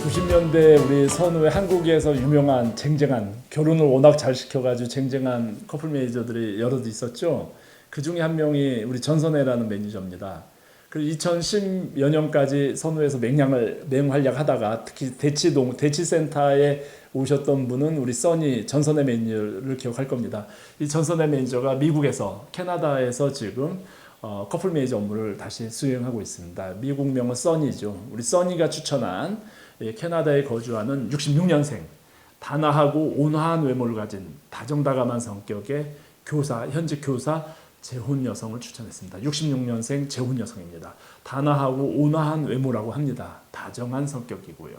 90년대 우리 선후에 한국에서 유명한 쟁쟁한 결혼을 워낙 잘 시켜가지고 쟁쟁한 커플 매니저들이 여럿 있었죠. 그 중에 한 명이 우리 전선혜라는 매니저입니다. 그 2010여 년까지 선후에서 맹량을 맹활약하다가 특히 대치동 대치센터에 오셨던 분은 우리 써니 전선혜 매니저를 기억할 겁니다. 이 전선혜 매니저가 미국에서 캐나다에서 지금 어, 커플 매니저 업무를 다시 수행하고 있습니다. 미국명은 써니죠. 우리 써니가 추천한 예, 캐나다에 거주하는 66년생 단아하고 온화한 외모를 가진 다정다감한 성격의 교사 현직 교사 재혼 여성을 추천했습니다. 66년생 재혼 여성입니다. 단아하고 온화한 외모라고 합니다. 다정한 성격이고요.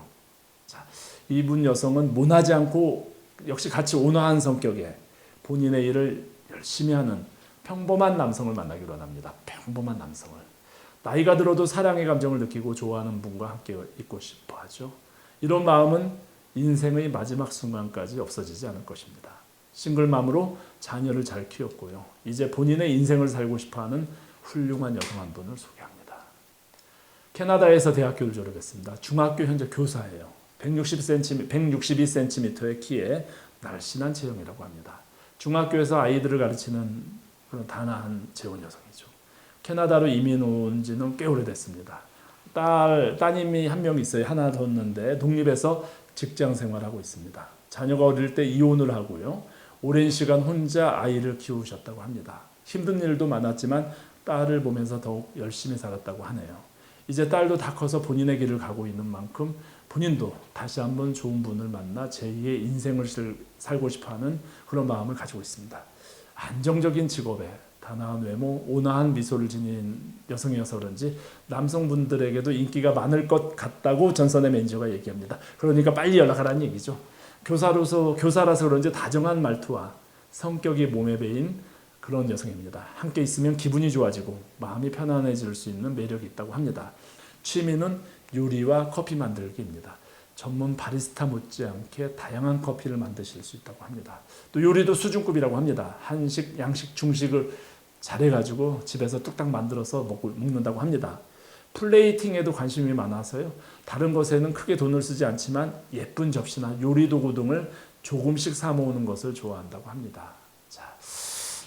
자, 이분 여성은 모나지 않고 역시 같이 온화한 성격에 본인의 일을 열심히 하는 평범한 남성을 만나기로 합니다. 평범한 남성을. 나이가 들어도 사랑의 감정을 느끼고 좋아하는 분과 함께 있고 싶어 하죠. 이런 마음은 인생의 마지막 순간까지 없어지지 않을 것입니다. 싱글맘으로 자녀를 잘 키웠고요. 이제 본인의 인생을 살고 싶어 하는 훌륭한 여성 한 분을 소개합니다. 캐나다에서 대학교를 졸업했습니다. 중학교 현재 교사예요. 160cm, 162cm의 키에 날씬한 체형이라고 합니다. 중학교에서 아이들을 가르치는 그런 단아한 재혼 여성이죠. 캐나다로 이민 온 지는 꽤 오래됐습니다. 딸, 따님이 한 명 있어요. 하나 뒀는데 독립해서 직장 생활하고 있습니다. 자녀가 어릴 때 이혼을 하고요. 오랜 시간 혼자 아이를 키우셨다고 합니다. 힘든 일도 많았지만 딸을 보면서 더욱 열심히 살았다고 하네요. 이제 딸도 다 커서 본인의 길을 가고 있는 만큼 본인도 다시 한번 좋은 분을 만나 제2의 인생을 쓸- 살고 싶어 하는 그런 마음을 가지고 있습니다. 안정적인 직업에 단아한 외모, 온화한 미소를 지닌 여성이어서 그런지 남성분들에게도 인기가 많을 것 같다고 전선의 매니저가 얘기합니다. 그러니까 빨리 연락하라는 얘기죠. 교사로서 교사라서 그런지 다정한 말투와 성격이 몸에 배인 그런 여성입니다. 함께 있으면 기분이 좋아지고 마음이 편안해질 수 있는 매력이 있다고 합니다. 취미는 요리와 커피 만들기입니다. 전문 바리스타 못지않게 다양한 커피를 만드실 수 있다고 합니다. 또 요리도 수준급이라고 합니다. 한식, 양식, 중식을 잘해가지고 집에서 뚝딱 만들어서 먹고, 먹는다고 합니다. 플레이팅에도 관심이 많아서요. 다른 것에는 크게 돈을 쓰지 않지만 예쁜 접시나 요리 도구 등을 조금씩 사 모으는 것을 좋아한다고 합니다. 자,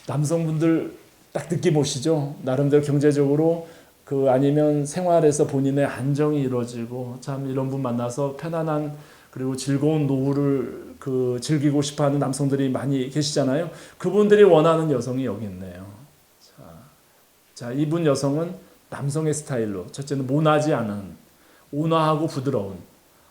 남성분들 딱 느낌 오시죠? 나름대로 경제적으로 그 아니면 생활에서 본인의 안정이 이루어지고 참 이런 분 만나서 편안한 그리고 즐거운 노후를 그 즐기고 싶어하는 남성들이 많이 계시잖아요. 그분들이 원하는 여성이 여기 있네요. 자, 자 이분 여성은 남성의 스타일로 첫째는 모나지 않은 온화하고 부드러운.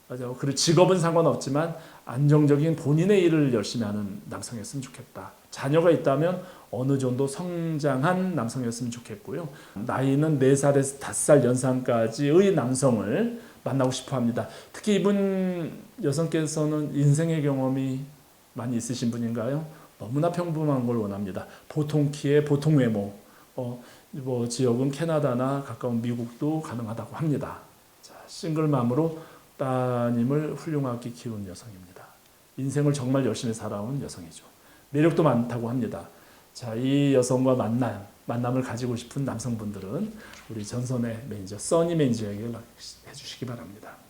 그리고 직업은 상관없지만 안정적인 본인의 일을 열심히 하는 남성이었으면 좋겠다. 자녀가 있다면 어느 정도 성장한 남성이었으면 좋겠고요. 나이는 4살에서 5살 연상까지의 남성을 만나고 싶어 합니다. 특히 이분 여성께서는 인생의 경험이 많이 있으신 분인가요? 너무나 평범한 걸 원합니다. 보통 키에 보통 외모. 어, 뭐 지역은 캐나다나 가까운 미국도 가능하다고 합니다. 자, 싱글맘으로 따님을 훌륭하게 키운 여성입니다. 인생을 정말 열심히 살아온 여성이죠. 매력도 많다고 합니다. 자, 이 여성과 만남, 만남을 가지고 싶은 남성분들은 우리 전선의 매니저 써니 매니저에게 연락해 주시기 바랍니다.